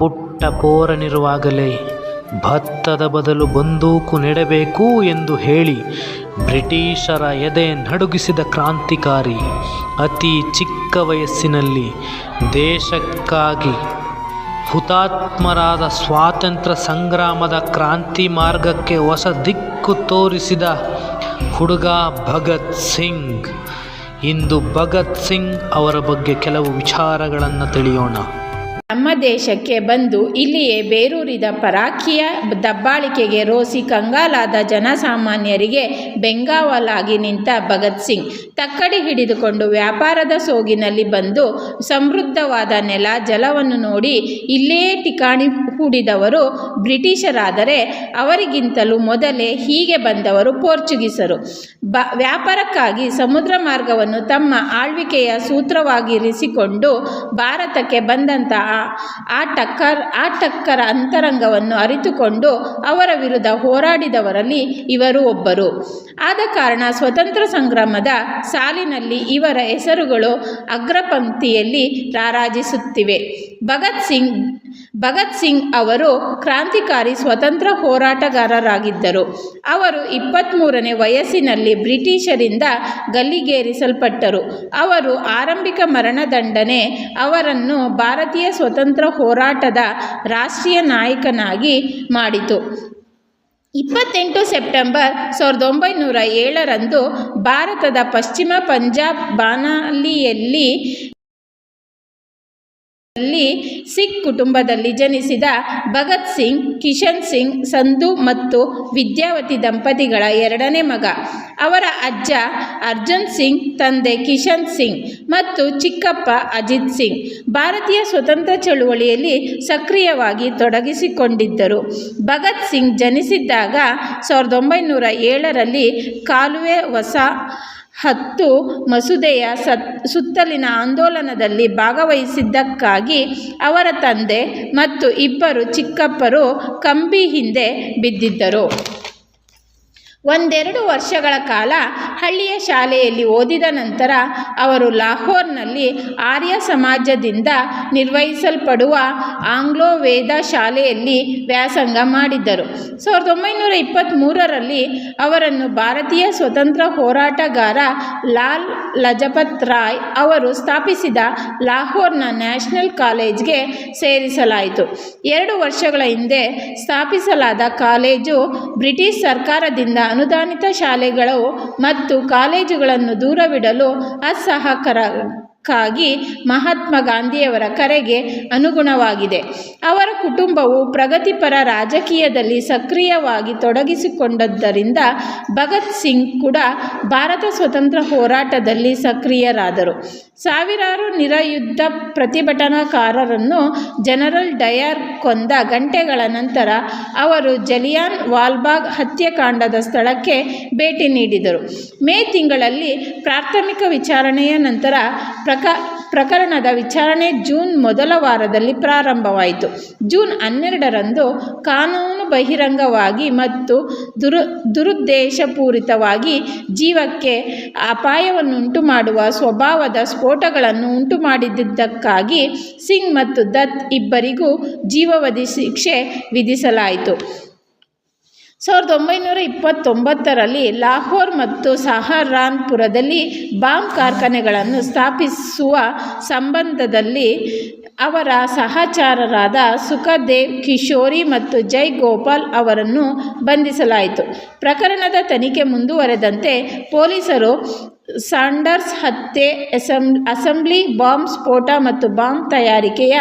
ಪುಟ್ಟ ಪೋರನಿರುವಾಗಲೇ ಭತ್ತದ ಬದಲು ಬಂದೂಕು ನೆಡಬೇಕು ಎಂದು ಹೇಳಿ ಬ್ರಿಟಿಷರ ಎದೆ ನಡುಗಿಸಿದ ಕ್ರಾಂತಿಕಾರಿ ಅತಿ ಚಿಕ್ಕ ವಯಸ್ಸಿನಲ್ಲಿ ದೇಶಕ್ಕಾಗಿ ಹುತಾತ್ಮರಾದ ಸ್ವಾತಂತ್ರ್ಯ ಸಂಗ್ರಾಮದ ಕ್ರಾಂತಿ ಮಾರ್ಗಕ್ಕೆ ಹೊಸ ದಿಕ್ಕು ತೋರಿಸಿದ ಹುಡುಗ ಭಗತ್ ಸಿಂಗ್. ಇಂದು ಭಗತ್ ಸಿಂಗ್ ಅವರ ಬಗ್ಗೆ ಕೆಲವು ವಿಚಾರಗಳನ್ನು ತಿಳಿಯೋಣ. ನಮ್ಮ ದೇಶಕ್ಕೆ ಬಂದು ಇಲ್ಲಿಯೇ ಬೇರೂರಿದ ಪರಾಕಿಯ ದಬ್ಬಾಳಿಕೆಗೆ ರೋಸಿ ಕಂಗಾಲಾದ ಜನಸಾಮಾನ್ಯರಿಗೆ ಬೆಂಗಾವಲಾಗಿ ನಿಂತ ಭಗತ್ ಸಿಂಗ್. ತಕ್ಕಡಿ ಹಿಡಿದುಕೊಂಡು ವ್ಯಾಪಾರದ ಸೋಗಿನಲ್ಲಿ ಬಂದು ಸಮೃದ್ಧವಾದ ನೆಲ, ಜಲವನ್ನು ನೋಡಿ ಇಲ್ಲೇ ಠಿಕಾಣಿ ಹೂಡಿದವರು ಬ್ರಿಟಿಷರಾದರೆ ಅವರಿಗಿಂತಲೂ ಮೊದಲೇ ಹೀಗೆ ಬಂದವರು ಪೋರ್ಚುಗೀಸರು. ಬ, ವ್ಯಾಪಾರಕ್ಕಾಗಿ ಸಮುದ್ರ ಮಾರ್ಗವನ್ನು ತಮ್ಮ ಆಳ್ವಿಕೆಯ ಸೂತ್ರವಾಗಿರಿಸಿಕೊಂಡು ಭಾರತಕ್ಕೆ ಬಂದಂಥ ಆ- ಟಕ್ಕರ್, ಆ ಟಕ್ಕರ ಅಂತರಂಗವನ್ನು ಅರಿತುಕೊಂಡು ಅವರ ವಿರುದ್ಧ ಹೋರಾಡಿದವರಲ್ಲಿ ಇವರು ಒಬ್ಬರು. ಆದ ಕಾರಣ ಸ್ವತಂತ್ರ ಸಂಗ್ರಾಮದ ಸಾಲಿನಲ್ಲಿ ಇವರ ಹೆಸರುಗಳು ಅಗ್ರಪಂಕ್ತಿಯಲ್ಲಿ ರಾರಾಜಿಸುತ್ತಿವೆ. ಭಗತ್ ಸಿಂಗ್. ಭಗತ್ ಸಿಂಗ್ ಅವರು ಕ್ರಾಂತಿಕಾರಿ ಸ್ವತಂತ್ರ ಹೋರಾಟಗಾರರಾಗಿದ್ದರು. ಅವರು ಇಪ್ಪತ್ತ್ಮೂರನೇ ವಯಸ್ಸಿನಲ್ಲಿ ಬ್ರಿಟಿಷರಿಂದ ಗಲ್ಲಿಗೇರಿಸಲ್ಪಟ್ಟರು. ಅವರು ಆರಂಭಿಕ ಮರಣದಂಡನೆ ಅವರನ್ನು ಭಾರತೀಯ ಸ್ವತಂತ್ರ ಹೋರಾಟದ ರಾಷ್ಟ್ರೀಯ ನಾಯಕನಾಗಿ ಮಾಡಿತು. ಇಪ್ಪತ್ತೆಂಟು ಸೆಪ್ಟೆಂಬರ್ ಸಾವಿರದ ಒಂಬೈನೂರ ಏಳರಂದು ಭಾರತದ ಪಶ್ಚಿಮ ಪಂಜಾಬ್ ಬಾನಾಲಿಯಲ್ಲಿ ಲ್ಲಿ ಸಿಖ್ ಕುಟುಂಬದಲ್ಲಿ ಜನಿಸಿದ ಭಗತ್ ಸಿಂಗ್, ಕಿಶನ್ ಸಿಂಗ್, ಸಂಧು ಮತ್ತು ವಿದ್ಯಾವತಿ ದಂಪತಿಗಳ ಎರಡನೇ ಮಗ. ಅವರ ಅಜ್ಜ ಅರ್ಜುನ್ ಸಿಂಗ್, ತಂದೆ ಕಿಶನ್ ಸಿಂಗ್ ಮತ್ತು ಚಿಕ್ಕಪ್ಪ ಅಜಿತ್ ಸಿಂಗ್ ಭಾರತೀಯ ಸ್ವತಂತ್ರ ಚಳುವಳಿಯಲ್ಲಿ ಸಕ್ರಿಯವಾಗಿ ತೊಡಗಿಸಿಕೊಂಡಿದ್ದರು. ಭಗತ್ ಸಿಂಗ್ ಜನಿಸಿದ್ದಾಗ ಸಾವಿರದ ಒಂಬೈನೂರ ಏಳರಲ್ಲಿ ಕಾಲುವೆ ಹೊಸ ಹತ್ತು ಮಸೂದೆಯ ಸತ್ ಸುತ್ತಲಿನ ಆಂದೋಲನದಲ್ಲಿ ಭಾಗವಹಿಸಿದ್ದಕ್ಕಾಗಿ ಅವರ ತಂದೆ ಮತ್ತು ಇಬ್ಬರು ಚಿಕ್ಕಪ್ಪರು ಕಂಬಿ ಹಿಂದೆ ಬಿದ್ದಿದ್ದರು. ಒಂದೆರಡು ವರ್ಷಗಳ ಕಾಲ ಹಳ್ಳಿಯ ಶಾಲೆಯಲ್ಲಿ ಓದಿದ ನಂತರ ಅವರು ಲಾಹೋರ್ನಲ್ಲಿ ಆರ್ಯ ಸಮಾಜದಿಂದ ನಿರ್ವಹಿಸಲ್ಪಡುವ ಆಂಗ್ಲೋ ವೇದ ಶಾಲೆಯಲ್ಲಿ ವ್ಯಾಸಂಗ ಮಾಡಿದ್ದರು ಸಾವಿರದ ಒಂಬೈನೂರ ಇಪ್ಪತ್ತ್ಮೂರರಲ್ಲಿ ಅವರನ್ನು ಭಾರತೀಯ ಸ್ವತಂತ್ರ ಹೋರಾಟಗಾರ ಲಾಲ್ ಲಜಪತ್ ರಾಯ್ ಅವರು ಸ್ಥಾಪಿಸಿದ ಲಾಹೋರ್ನ ನ್ಯಾಷನಲ್ ಕಾಲೇಜ್ಗೆ ಸೇರಿಸಲಾಯಿತು. ಎರಡು ವರ್ಷಗಳ ಹಿಂದೆ ಸ್ಥಾಪಿಸಲಾದ ಕಾಲೇಜು ಬ್ರಿಟಿಷ್ ಸರ್ಕಾರದಿಂದ ಅನುದಾನಿತ ಶಾಲೆಗಳು ಮತ್ತು ಕಾಲೇಜುಗಳನ್ನು ದೂರವಿಡಲು ಅಸಹಕರಕ್ಕಾಗಿ ಮಹಾತ್ಮ ಗಾಂಧಿಯವರ ಕರೆಗೆ ಅನುಗುಣವಾಗಿದೆ. ಅವರ ಕುಟುಂಬವು ಪ್ರಗತಿಪರ ರಾಜಕೀಯದಲ್ಲಿ ಸಕ್ರಿಯವಾಗಿ ತೊಡಗಿಸಿಕೊಂಡದ್ದರಿಂದ ಭಗತ್ ಸಿಂಗ್ ಕೂಡ ಭಾರತ ಸ್ವತಂತ್ರ ಹೋರಾಟದಲ್ಲಿ ಸಕ್ರಿಯರಾದರು. ಸಾವಿರಾರು ನಿರಯುದ್ಧ ಪ್ರತಿಭಟನಾಕಾರರನ್ನು ಜನರಲ್ ಡಯರ್ ಕೊಂದ ಗಂಟೆಗಳ ನಂತರ ಅವರು ಜಲಿಯಾನ್ ವಾಲ್ಬಾಗ್ ಹತ್ಯಾಕಾಂಡದ ಸ್ಥಳಕ್ಕೆ ಭೇಟಿ ನೀಡಿದರು. ಮೇ ತಿಂಗಳಲ್ಲಿ ಪ್ರಾಥಮಿಕ ವಿಚಾರಣೆಯ ನಂತರ ಪ್ರಕ, ಪ್ರಕರಣದ ವಿಚಾರಣೆ ಜೂನ್ ಮೊದಲ ವಾರದಲ್ಲಿ ಪ್ರಾರಂಭವಾಯಿತು. ಜೂನ್ ಹನ್ನೆರಡರಂದು ಕಾನೂನು ಬಹಿರಂಗವಾಗಿ ಮತ್ತು ದುರು, ದುರುದ್ದೇಶಪೂರಿತವಾಗಿ ಜೀವಕ್ಕೆ ಅಪಾಯವನ್ನುಂಟು ಮಾಡುವ ಸ್ವಭಾವದ ಸ್ಫೋಟಗಳನ್ನು ಉಂಟು ಮಾಡಿದ್ದಕ್ಕಾಗಿ ಸಿಂಗ್ ಮತ್ತು ದತ್ ಇಬ್ಬರಿಗೂ ಜೀವಾವಧಿ ಶಿಕ್ಷೆ ವಿಧಿಸಲಾಯಿತು. ಸಾವಿರದ ಒಂಬೈನೂರ ಇಪ್ಪತ್ತೊಂಬತ್ತರಲ್ಲಿ ಲಾಹೋರ್ ಮತ್ತು ಸಹರಾನ್ಪುರದಲ್ಲಿ ಬಾಂಬ್ ಕಾರ್ಖಾನೆಗಳನ್ನು ಸ್ಥಾಪಿಸುವ ಸಂಬಂಧದಲ್ಲಿ ಅವರ ಸಹಚಾರರಾದ ಸುಖದೇವ್ ಕಿಶೋರಿ ಮತ್ತು ಜೈ ಗೋಪಾಲ್ ಅವರನ್ನು ಬಂಧಿಸಲಾಯಿತು. ಪ್ರಕರಣದ ತನಿಖೆ ಮುಂದುವರೆದಂತೆ ಪೊಲೀಸರು ಸಾಂಡರ್ಸ್ ಹತ್ಯೆ, ಅಸೆಂ, ಅಸೆಂಬ್ಲಿ, ಬಾಂಬ್ ಸ್ಫೋಟ ಮತ್ತು ಬಾಂಬ್ ತಯಾರಿಕೆಯ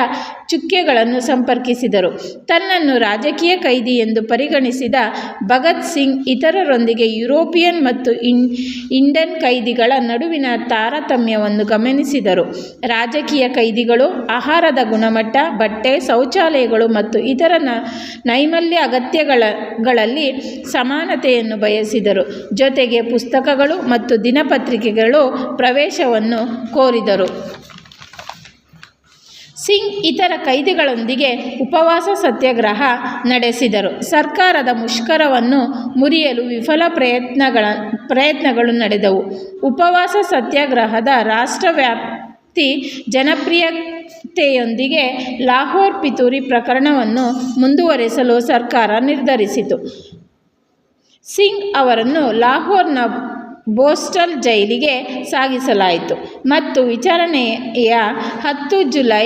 ಚುಕ್ಕೆಗಳನ್ನು ಸಂಪರ್ಕಿಸಿದರು. ತನ್ನನ್ನು ರಾಜಕೀಯ ಕೈದಿ ಎಂದು ಪರಿಗಣಿಸಿದ ಭಗತ್ ಸಿಂಗ್ ಇತರರೊಂದಿಗೆ ಯುರೋಪಿಯನ್ ಮತ್ತು ಇನ್, ಇಂಡನ್ ಕೈದಿಗಳ ನಡುವಿನ ತಾರತಮ್ಯವನ್ನು ಗಮನಿಸಿದರು. ರಾಜಕೀಯ ಕೈದಿಗಳು, ಆಹಾರದ ಗುಣಮಟ್ಟ, ಬಟ್ಟೆ, ಶೌಚಾಲಯಗಳು ಮತ್ತು ಇತರ ನೈಮಲ್ಯ ಅಗತ್ಯಗಳಲ್ಲಿ ಸಮಾನತೆಯನ್ನು ಬಯಸಿದರು. ಜೊತೆಗೆ ಪುಸ್ತಕಗಳು ಮತ್ತು ದಿನಪತ್ರಿಕೆಗಳು ಪ್ರವೇಶವನ್ನು ಕೋರಿದರು. ಸಿಂಗ್ ಇತರ ಕೈದಿಗಳೊಂದಿಗೆ ಉಪವಾಸ ಸತ್ಯಾಗ್ರಹ ನಡೆಸಿದರು. ಸರ್ಕಾರದ ಮುಷ್ಕರವನ್ನು ಮುರಿಯಲು ವಿಫಲ ಪ್ರಯತ್ನಗಳ, ಪ್ರಯತ್ನಗಳು ನಡೆದವು. ಉಪವಾಸ ಸತ್ಯಾಗ್ರಹದ ರಾಷ್ಟ್ರವ್ಯಾಪ್ತಿ ಜನಪ್ರಿಯತೆಯೊಂದಿಗೆ ಲಾಹೋರ್ ಪಿತೂರಿ ಪ್ರಕರಣವನ್ನು ಮುಂದುವರೆಸಲು ಸರ್ಕಾರ ನಿರ್ಧರಿಸಿತು. ಸಿಂಗ್ ಅವರನ್ನು ಲಾಹೋರ್ನ ಬೋಸ್ಟಲ್ ಜೈಲಿಗೆ ಸಾಗಿಸಲಾಯಿತು ಮತ್ತು ವಿಚಾರಣೆಯ ಹತ್ತು ಜುಲೈ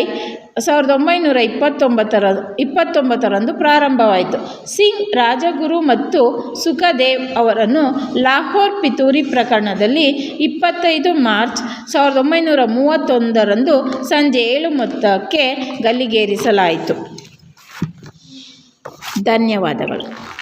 ಸಾವಿರದ ಒಂಬೈನೂರ ಇಪ್ಪತ್ತೊಂಬತ್ತರ, ಇಪ್ಪತ್ತೊಂಬತ್ತರಂದು ಪ್ರಾರಂಭವಾಯಿತು. ಸಿಂಗ್ ರಾಜಗುರು ಮತ್ತು ಸುಖದೇವ್ ಅವರನ್ನು ಲಾಹೋರ್ ಪಿತೂರಿ ಪ್ರಕರಣದಲ್ಲಿ ಇಪ್ಪತ್ತೈದು ಮಾರ್ಚ್ ಸಾವಿರದ ಒಂಬೈನೂರ ಮೂವತ್ತೊಂದರಂದು ಸಂಜೆ ಏಳು ಮೊತ್ತಕ್ಕೆ ಗಲ್ಲಿಗೇರಿಸಲಾಯಿತು. ಧನ್ಯವಾದಗಳು.